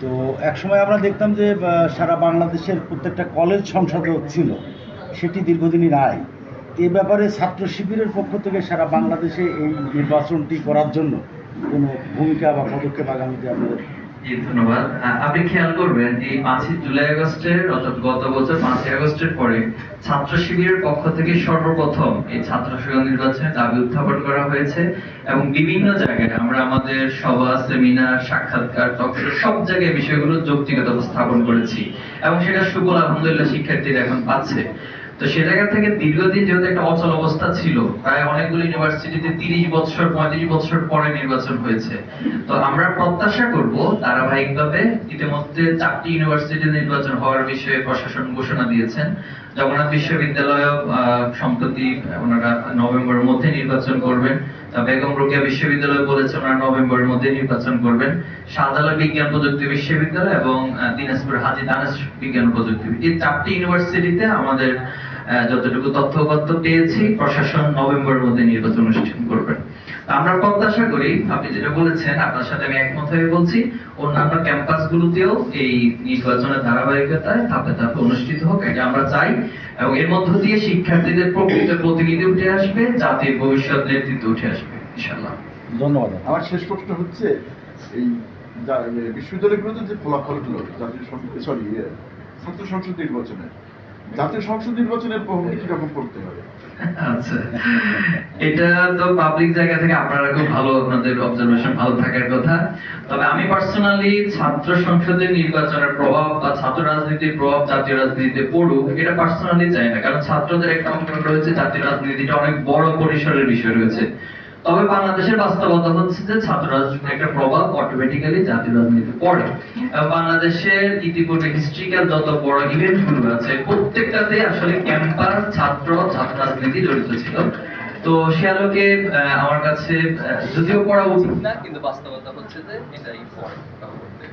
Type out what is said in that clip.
তো একসময় আমরা দেখতাম যে সারা বাংলাদেশের প্রত্যেকটা কলেজ সংসদও ছিল। সেটি দীর্ঘদিনই নাই। এ ব্যাপারে ছাত্র শিবিরের পক্ষ থেকে সারা বাংলাদেশে এই নির্বাচনটি করার জন্য কোনো ভূমিকা বা পদক্ষেপ আগামীতে আপনাদের ধন্যবাদ। আপনি খেয়াল করবেন, এই পাঁচই জুলাই আগস্টের, অর্থাৎ গত বছর পাঁচই আগস্টের পরে ছাত্র শিবিরের পক্ষ থেকে সর্বপ্রথম এই ছাত্র দাবি উত্থাপন করা হয়েছে এবং বিভিন্ন জায়গায় আমরা আমাদের সভা, সেমিনার, সাক্ষাৎকার টকশো সব জায়গায় বিষয়গুলো যৌক্তিকতা উপস্থাপন করেছি এবং সেটা সুফল আলহামদুলিল্লাহ শিক্ষার্থীরা এখন পাচ্ছে। তো সে জায়গা থেকে দীর্ঘদিন যেহেতু একটা অচল অবস্থা ছিল, প্রায় অনেকগুলো ইউনিভার্সিটিতে তিরিশ বছর, পঁয়ত্রিশ বছর পরে নির্বাচন হয়েছে। তো আমরা প্রত্যাশা করব ধারাবাহিকভাবে ইতিমধ্যে চারটি ইউনিভার্সিটি নির্বাচন হওয়ার বিষয়ে প্রশাসন ঘোষণা দিয়েছেন। জগন্নাথ বিশ্ববিদ্যালয় সম্প্রতি ওনারা নভেম্বরের মধ্যে নির্বাচন করবেন। বেগম রোকেয়া বিশ্ববিদ্যালয় বলেছে ওনারা নভেম্বরের মধ্যে নির্বাচন করবেন। শাহজালাল বিজ্ঞান প্রযুক্তি বিশ্ববিদ্যালয় এবং দিনাজপুর হাজী দানেশ বিজ্ঞান প্রযুক্তি। এই চারটি ইউনিভার্সিটিতে আমাদের যতটুকু তথ্যগত পেয়েছি প্রশাসন নভেম্বরের মধ্যে নির্বাচন অনুষ্ঠিত করবেন আমরা প্রত্যাশা করি আপনি যেটা বলেছেন আপনার সাথে আমি একমত হয়ে বলছি অন্যান্য ক্যাম্পাসগুলোতেও এই নির্বাচনের ধারাবাহিকতায় ধাপে ধাপে অনুষ্ঠিত হোক এটা আমরা চাই। এবং এর মধ্য দিয়ে শিক্ষার্থীদের প্রকৃত প্রতিনিধি উঠে আসবে জাতির ভবিষ্যৎ নেতৃত্ব উঠে আসবে ইনশাল্লাহ ধন্যবাদ। আমার শেষ প্রশ্ন হচ্ছে এই বিশ্ববিদ্যালয়গুলোতে যে ফলাফলগুলো জাতীয় সরি ছাত্র সংসদ নির্বাচনে জাতীয় সংসদ নির্বাচনের আচ্ছা এটা তো পাবলিক জায়গা থেকে আপনারা খুব ভালো আপনাদের অবজারভেশন ভালো থাকার কথা। তবে আমি পার্সোনালি ছাত্র সংসদের নির্বাচনের প্রভাব বা ছাত্র রাজনীতির প্রভাব জাতীয় রাজনীতিতে পড়ুক, এটা পার্সোনালি চাই না। কারণ ছাত্রদের একটা অংশ রয়েছে, জাতীয় রাজনীতিটা অনেক বড় পরিসরের বিষয় রয়েছে। তবে বাংলাদেশের বাস্তবতা হচ্ছে যে ছাত্র রাজনীতির একটা প্রভাব অটোমেটিক্যালি জাতীয় রাজনীতি পড়ে। বাংলাদেশের ইতিপূর্বে হিস্ট্রিক্যাল যত বড় ইভেন্টগুলো আছে প্রত্যেকটাতে আসলে ক্যাম্পাস ছাত্র ছাত্র রাজনীতি জড়িত ছিল। তো সে আলোকে আমার কাছে যদিও পড়া উচিত না কিন্তু বাস্তবতা হচ্ছে যে এটাই পড়ে। পরবর্তী